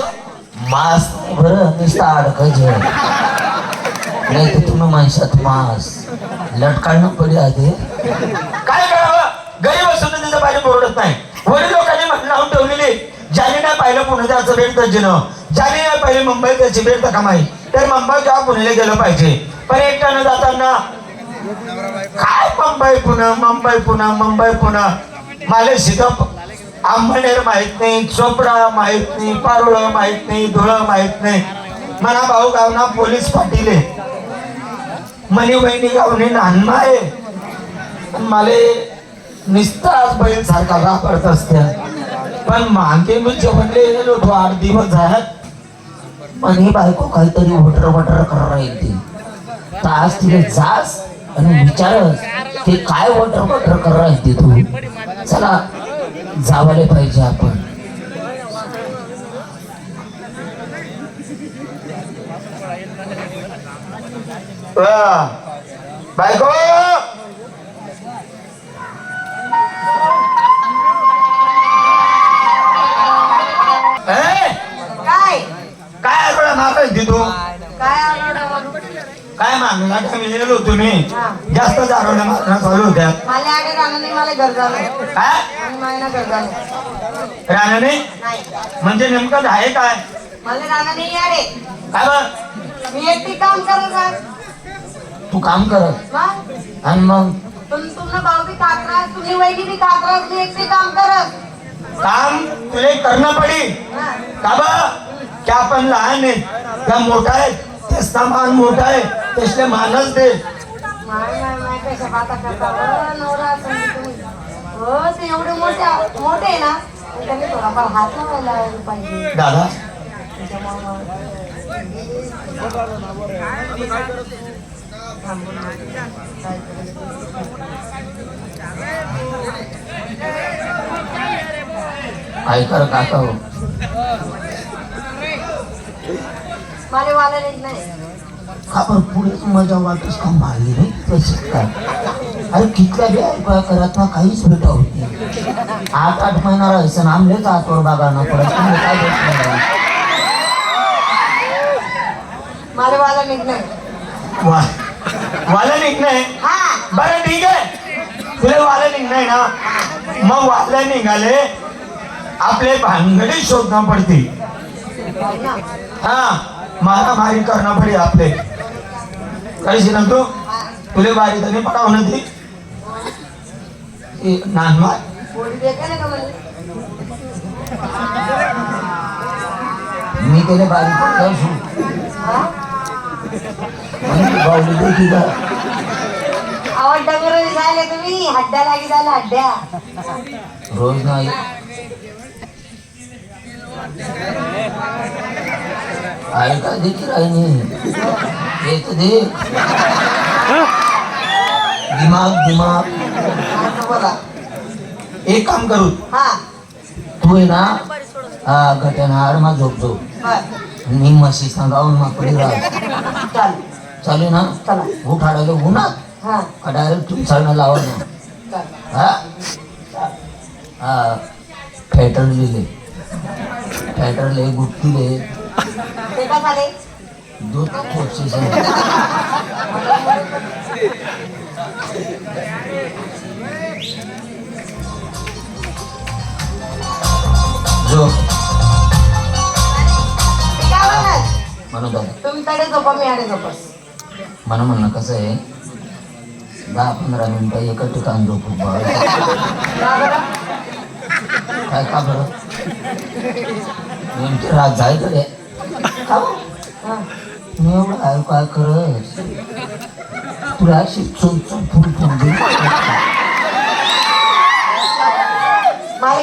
मास नाही बरं नुसतं अडकायचं नाही तर तुम्ही माणसात मास. लटकाळणं पडे आधी. काय करावं? गरीब असून तिचं पाहिजे परवडत नाही. वडील लोकांनी लावून ठेवलेली. ज्याने नाही पाहिलं पुणे त्याचं भेट त्याचं ज्याने नाही पाहिले मुंबई त्याची भेट कमाई. तर मुंबई किंवा पुण्याला गेलं पाहिजे? पण एकट्यानं जाताना काय मुंबई पुणे मुंबई पुणे मुंबई पुणे? मला सिधप आंबनेर माहीत नाही चोपडा माहीत नाही पारोळ माहीत नाही धुळं माहीत नाही. मना भाऊ गावना पोलीस पाटील मनी बहिणी गावने नान्मा आहे. पण मला नुसतं आज सारखा राबत असते पण मागे मी जेवणले गेलो तो आठ दिवस झाल्यात. पण ही बायको काहीतरी वटर वटर करा राहील. ती तर आज जास आणि विचारस की काय वटर वटर करा राहील ती तू? चला जावले पाहिजे आपण. बायको! तुम्ही. जास्त आठवड्या मागण्या चालू होत्या मला आगे जाणं नाही मला घर जाणं काय आणि मला घर जाणं राहण्याने नाही? म्हणजे नेमकं आहे काय? मला जाणं नाही अरे काय बघ मी एकटी काम करत आहे तू काम मग? आणि मग? तुम तुमनं भाऊ बी काकरा तुम्ही वहिनी बी काकरा मी एकटी काम करत. काम तुला करणं पडी. हा. का बा आपण लहान आहे त्या मोठा आहे तेच मान मोठा आहे. त्याचे मानच दे. माय माय माय कशा बाता करता हो, नवरा असेल तुम्ही. हो ते एवढे मोठे मोठे आहे ना पण त्यांनी थोडाफार हात लावायला पाहिजे. दादा? ऐकर काका हो. मला वाला नाही. आपण पुढे मजा वाटच रे तशी काय अरे कितल्या बी ऐकूया करत ना काहीच भेटा होत नाही. आठ आठ महिना राहायचं ना. आमलेच आतवर बागा ना. पडत तुम्ही काय भेट नाही मला वाला नाही वा. वाला निघणं हा. बरं ठीक आहे. तुला वाला निघणं ना मग वाला निघाले. आपले भानगडी शोधणं पडते हो. ना. हा मारामारी करणं पडे आपले काही ना तू तुले बारी तरी पडावं ती ए, नानमार पोळी देते ना का मला मी त्याला बारी पडतो हा? बावली देखी का आवड डगर झाले तुम्ही हड्ड्या देखील राहिनी एक दे. दिमाग दिमाग. बोला. एक काम करू. हा. तू आहे ना हा घटनार मा झोप झोप. मी म्हशी सांगावून माकडी राह. चाल चालेल ना? चला. उठाडायला उन्हात हा. का डायरेक्ट तुमच्याकडनं लावा ना. हा? हा. फॅटरलेले फॅटरले गुटकीले ते का झाले दूध खोपशी जो ते काय म्हणणार म्हणू दादा तुम्ही तडे झोपा मी आडे झोपस मला म्हणणं कसं आहे दहा पंधरा मिनिटं एका ठिकाण झोपू? काय का बरं नेमकी रात जायकडे का बरं? हा. मी एवढं काय काय करत तुला अशी चुन चुन फुल फुल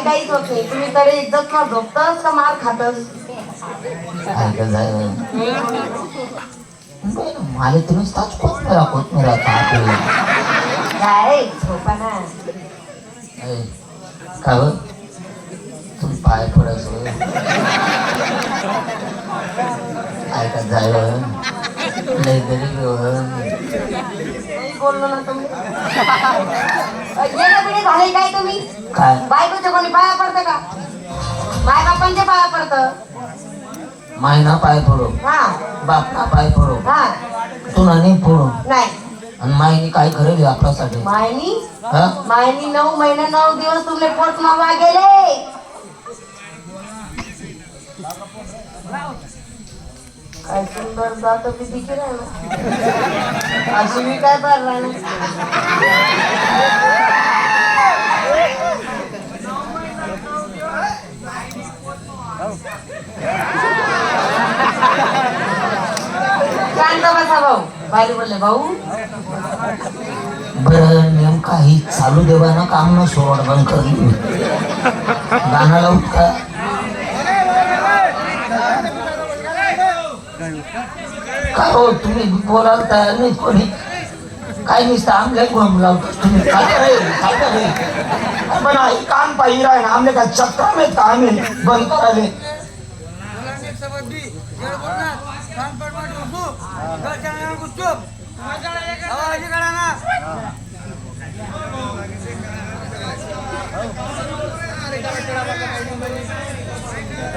काहीच होत नाही तुम्ही तरी एकदा ना झोपतस का मार खातस ऐका जाय बरं, मला तुम्ही ताच कोथमिरा काय झोपा ना तुम्ही पाय पडायचं ऐका जाय लय गरीब नाही बोललो ना तुम्ही? येणं पिढी झाले काय तुम्ही? काय? बायकोच्या कोणी पाया पडतं का? माय बापांच्या पाया पडतं. मायना पाय पडो. हा. बापना पाय पडो. हा. तुला नाही पडो. नाही. आणि मायनी काय करेल आपल्यासाठी? मायनी? मायनी नऊ महिने नऊ दिवस तुमले पोट मावा गेले. ऐकून सुंदर जात मी दिखे ना अशी मी काय करणार शांत बसा भाऊ. बारी बोलले भाऊ. बरं नेमका ही चालू देवाना काम न सोड बंद करली गाणं लावून का काय हो तुम्ही बोलायला तयार नाही कोणी. काय नुसतं आमले कोण लावतो. तुम्ही पण आई काम पाहिजे आहे ना आमले काय चक्र में काम आहे बंद करायले.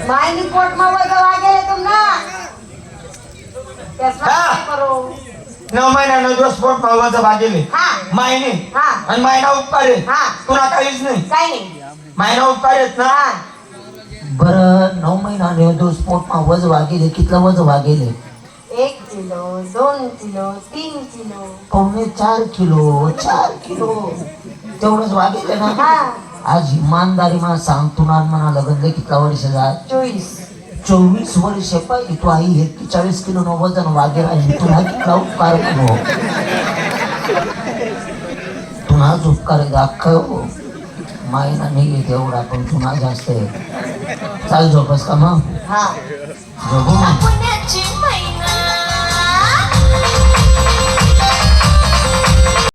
मायनी पोट मावा गवा गेले तुम ना त्याचा हा. काय करू नऊ महिना नऊ दिवस पोट भावाचं भागेले हा. मायने. हा. आणि मायना उपकार हा. तुला काहीच नाही. मायना उपकार आहेत ना? बरं नऊ महिना नऊ दिवस पोट वज वागेले कितलं वज वागेले एक किलो दोन किलो तीन किलो. पावणे चार किलो चार किलो. तेवढंच वागेले ना? हा. आज इमानदारी मला सांग तुला म्हणा लग्न कितला वर्ष झालं? चोवीस. चोवीस वर्ष पाहिजे तू आई एक्केचाळीस किलो न वजन वागेल आहे तुला कितला उपकार केलो तुलाच उपकार हो. मायना नाही तेवढा पण तुला जास्त आहे. चाल झोपस का मग? हा. झोपू मग.